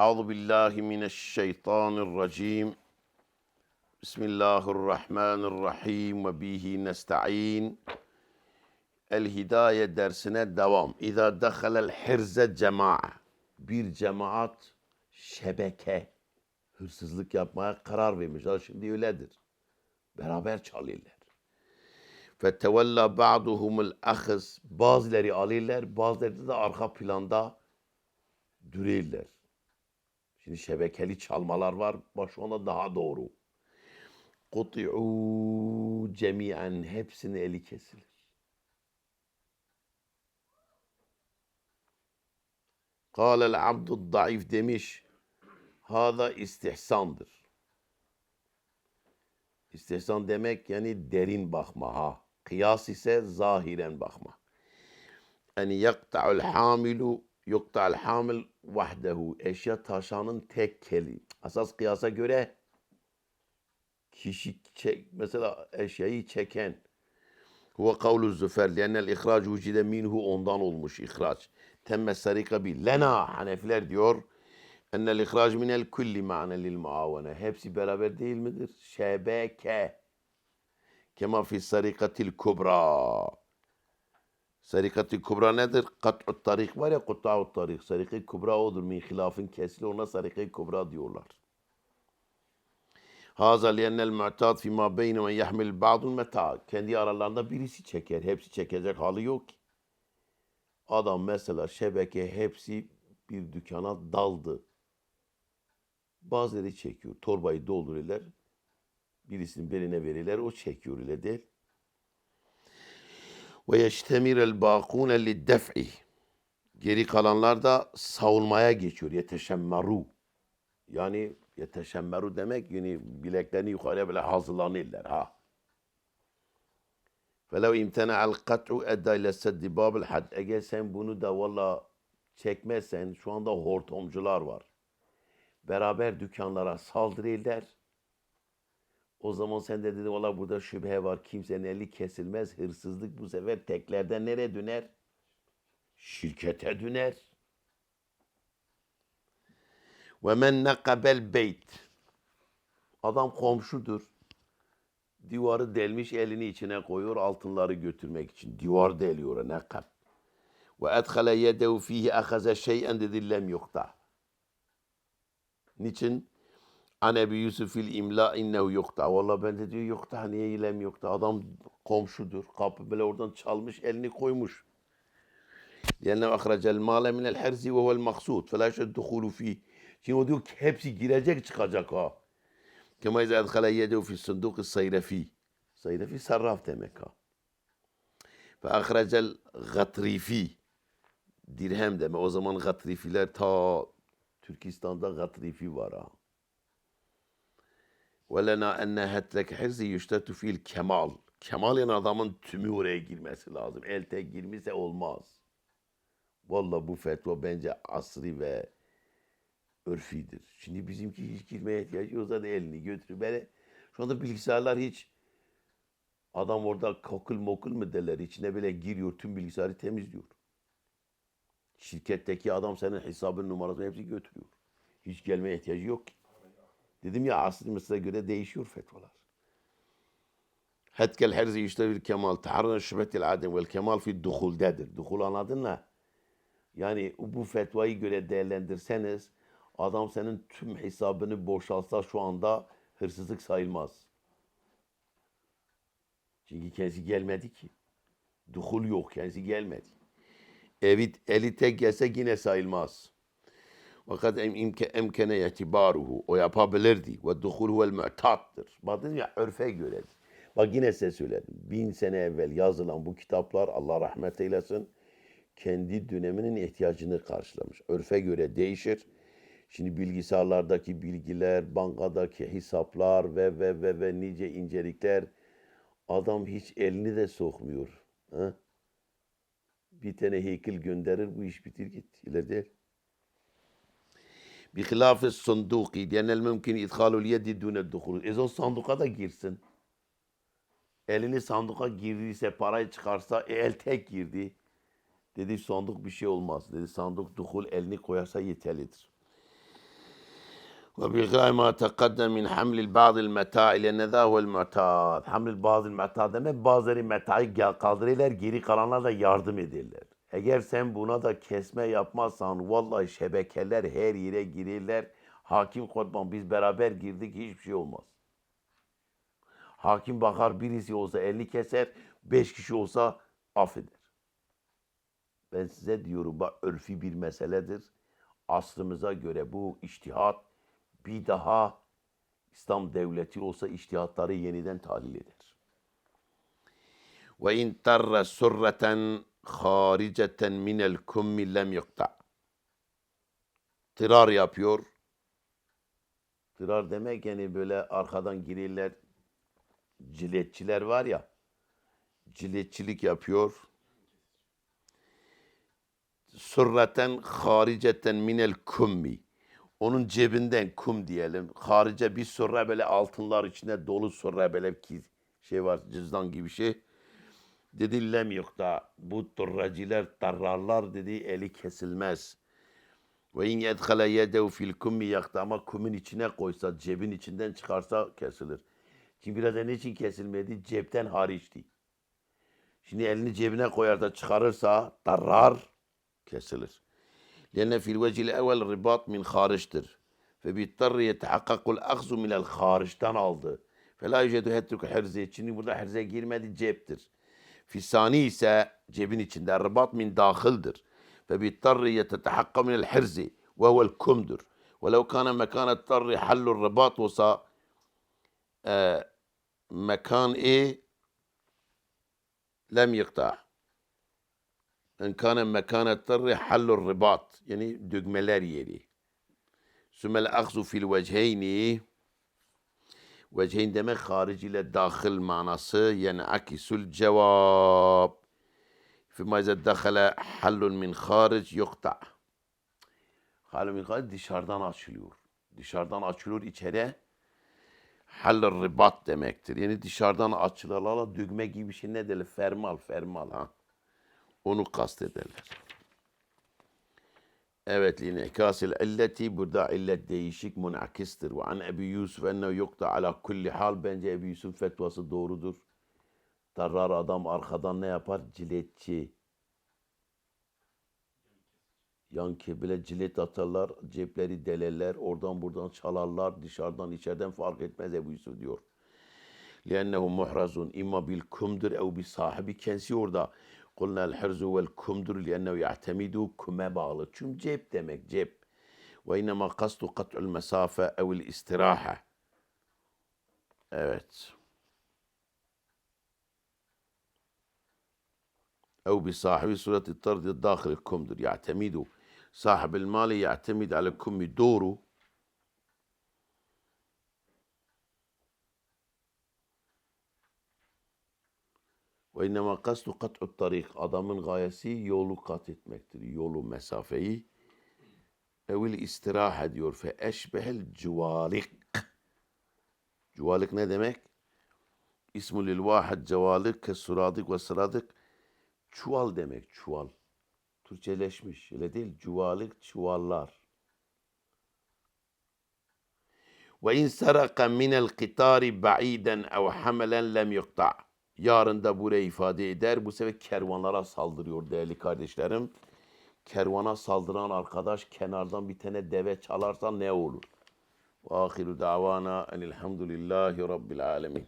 Euzu billahi mineşşeytanirracim. Bismillahirrahmanirrahim ve bihi nesta'in. El Hidaye dersine devam. İza dehalel hirze cema'a. Bir cemaat şebeke hırsızlık yapmaya karar vermişler. Şimdi öyledir. Beraber çalıyorlar. Fetevella ba'duhumul ahız. Bazıları alırlar, bazıları da arka planda duruyorlar. Şimdi şebekeli çalmalar var. Baş ona daha doğru. Kuti'u cemiyen hepsini eli kesilir. Kâlel abdud daif demiş. Hada istihsandır. İstihsan demek yani derin bakma ha. Kıyas ise zahiren bakma. Yani yakta'ul hamilu yukta'ul hamil vahdehu. Eşya taşanın tek keli. Asas kıyasa göre kişi çek, mesela eşyayı çeken huve kavlu züfer lennel ihraç vücide minhu ondan olmuş ihraç. Temme sarika bi lena hanefiler diyor ennel ihraç minel kulli ma'ne lil muavene. Hepsi beraber değil midir? Şebeke. Kema fi sarikatil kubra. Sarikatil kubra nedir? Kat'ut tarik var ya kutta'ut tarik. Sarika kubra odur. Min hilafın kesili ona sarika kubra diyorlar. Haza liyennel mu'tad fima beyne ve yahmil ba'dul meta. Kendi aralarında birisi çeker. Hepsi çekecek hali yok ki. Adam mesela şebeke hepsi bir dükkana daldı. Bazıları çekiyor. Torbayı dolduruyorlar. Birisinin beline verirler. O çekiyor öyle değil. Ve yeştemirel bâkûne liddef'i. Geri kalanlar da savunmaya geçiyor. Yeteşemmeru. Yani yeteşemmeru demek yani bileklerini yukarıya böyle hazırlanırlar ha. Felev imtena'al kat'u edda ile seddi babil had. Eğer sen bunu da valla çekmezsen şu anda hortumcular var. Beraber dükkanlara saldırırlar. O zaman sen de dedin valla burada şüphe var. Kimsenin eli kesilmez. Hırsızlık bu sefer teklerden nereye döner? Şirkete döner. Ve men nekabel beyt. Adam komşudur. Divarı delmiş elini içine koyuyor altınları götürmek için. Divar deliyor nekab. Ve edhale yedehu fihi ahaze şey'en dedi lem yukta. Niçin? An Ebi Yusuf fil imla innehu yukta. Valla ben de diyor yukta. Niye lem yukta? Adam komşudur. Kapı böyle oradan çalmış elini koymuş. لأنه أخرج المال من الحرز وهو المقصود فلا يشهد الدخول فيه. Şimdi o diyor ki hepsi girecek çıkacak ha. Kema izâ edhale yedehu fi sunduk sayrefi. Sayrefi sarraf demek ha. Ve ahrecel gatrifi. Dirhem deme. O zaman gatrifiler ta Türkistan'da gatrifi var ha. Ve lena enne hetrek hirzi yüştetu fil kemal. Yani adamın tümü oraya girmesi lazım. El tek girmişse olmaz. Vallahi bu fetva bence asri ve örfidir. Şimdi bizimki hiç girmeye ihtiyacı yok zaten elini götürüyor. Böyle, şu anda bilgisayarlar hiç adam orada kokul mokul mu derler içine böyle giriyor tüm bilgisayarı temizliyor. Şirketteki adam senin hesabın numarasını hepsi götürüyor. Hiç gelmeye ihtiyacı yok ki. Dedim ya asli Mısır'a göre değişiyor fetvalar. Hetkel herzi iştevil kemal taharrına şübhetil adem vel kemal fi duhuldedir. Duhul anladın mı? Yani bu fetvayı göre değerlendirseniz adam senin tüm hesabını boşaltsa şu anda hırsızlık sayılmaz. Çünkü kendisi gelmedi ki. Duhul yok kendisi gelmedi. Evi, eli tek gelse yine sayılmaz. Fakat imke, emkene yetibaruhu. O yapabilirdi. Ve duhul huvel mu'tattır. Bakın ya örfe göredir. Bak yine size söyledim. Bin sene evvel yazılan bu kitaplar Allah rahmet eylesin kendi döneminin ihtiyacını karşılamış. Örfe göre değişir. Şimdi bilgisayarlardaki bilgiler, bankadaki hesaplar ve ve ve ve nice incelikler adam hiç elini de sokmuyor. Ha? Bir tane heykel gönderir bu iş bitir git. İler değil. بخلاف الصندوق لأن الممكن إدخال اليد دون الدخول. E o sanduka da girsin. Elini sanduka girdiyse parayı çıkarsa e, el tek girdi. Dedi sandık bir şey olmaz. Dedi sandık duhul elini koyarsa yeterlidir. وبغاية ما تقدم من حمل بعض المتاع لأن ذا هو المعتاد. Haml bazı meta demek bazıları metayı gel- kaldırırlar geri kalanlar da yardım ederler. Eğer sen buna da kesme yapmazsan vallahi şebekeler her yere girirler. Hakim korkmam biz beraber girdik hiçbir şey olmaz. Hakim bakar birisi olsa elini keser, beş kişi olsa affeder. Ben size diyorum bak örfi bir meseledir. Asrımıza göre bu iştihat bir daha İslam devleti olsa iştihatları yeniden tahlil eder. Ve in tarra surreten hariceten minel kummi lem yukta. Tırar yapıyor. Tırar demek yani böyle arkadan girirler. Ciletçiler var ya. Ciletçilik yapıyor. Surraten hariceten minel kummi. Onun cebinden kum diyelim. Harice bir surra böyle altınlar içinde dolu surra böyle ki şey var cüzdan gibi şey. Dedi lem yok da bu turraciler, tarrarlar dedi eli kesilmez. Ve in yedhale yedev fil kummi yaktı ama kumun içine koysa, cebin içinden çıkarsa kesilir. Ki biraz ne için kesilmedi? Cepten hariçti. Şimdi elini cebine koyar da çıkarırsa tarrar kesilir. Lenne fil vecil evvel ribat min hariçtir. Ve bittar yetehakkakul akzu minel hariçten aldı. Fela yücedü hettük herze. Şimdi burada herze girmedi ceptir. Fisani ise cebin içinde الرباط من داخلdır. فبيضطر يتحقق من الحرز وهو الكمدر. ولو كان مكان اضطر حل الرباط وصا آه مكان ايه لم يقطع en kana mekane tırri hallur ribat. Yani düğmeler yeri. Sümel akzu fil vecheyni. Vecheyn demek harici ile dahil manası. Yani akisul cevap. Fima izâ dehale hallun min haric yukta. Hallun min haric dışarıdan açılıyor. Dışarıdan açılıyor içeri. Hallur ribat demektir. Yani dışarıdan açılarla düğme gibi bir şey ne derler? Fermal, fermal ha. Onu kastederler. Evet, linikasil illeti burada illet değişik münakistir. Ve an Ebi Yusuf ennehu yokta ala kulli hal. Bence Ebi Yusuf fetvası doğrudur. Tarrar adam arkadan ne yapar? Ciletçi. Yan kebile cilet atarlar, cepleri delerler, oradan buradan çalarlar, dışarıdan içeriden fark etmez Ebu Yusuf diyor. لأنه محرز إما بالكمدر أو بصاحب kendisi orada. قلنا الحرز والكمدر لأنه يعتمد كما bağlı. Çünkü cep demek cep. وإنما قصد قطع المسافة أو الاستراحة. Evet. أو بصاحب صورة الطرد الداخل الكمدر يعتمد صاحب المال يعتمد على الكم دوره Ve innema kastu kat'u tarik. Adamın gayesi yolu kat etmektir. Yolu, mesafeyi. Evil istiraha diyor. Fe eşbehel cuvalik. Cuvalik ne demek? İsmu lil vahid cevalik ke suradik ve sıradik. Çuval demek, çuval. Türkçeleşmiş. Öyle değil. Cuvalik, çuvallar. Ve in saraka minel qitari ba'iden ev hamelen lem yuqta'. Yarın da burayı ifade eder. Bu sefer kervanlara saldırıyor değerli kardeşlerim. Kervana saldıran arkadaş kenardan bir tane deve çalarsa ne olur? Ve ahiru davana enilhamdülillahi rabbil alemin.